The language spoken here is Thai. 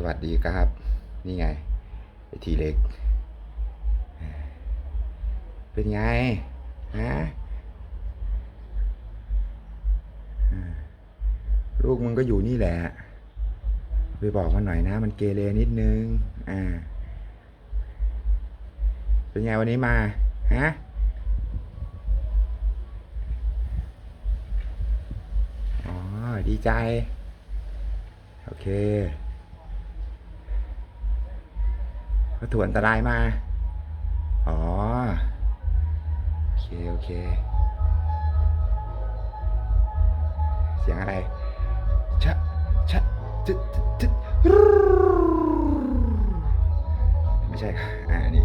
สวัสดีครับ นี่ไงไอทีเล็ก เป็นไง ฮะ ลูกมึงก็อยู่นี่แหละ ไปบอกมันหน่อยนะ มันเกเรนิดนึง อ่า เป็นไงวันนี้มา ฮะอ๋อดีใจ โอเค วัตถุอันตรายมา อ๋อ โอเค โอเค เสียงอะไร ชะ ชะจึ๊ดจึ๊ดจึ๊ดไม่ใช่ค่ะอ่านี่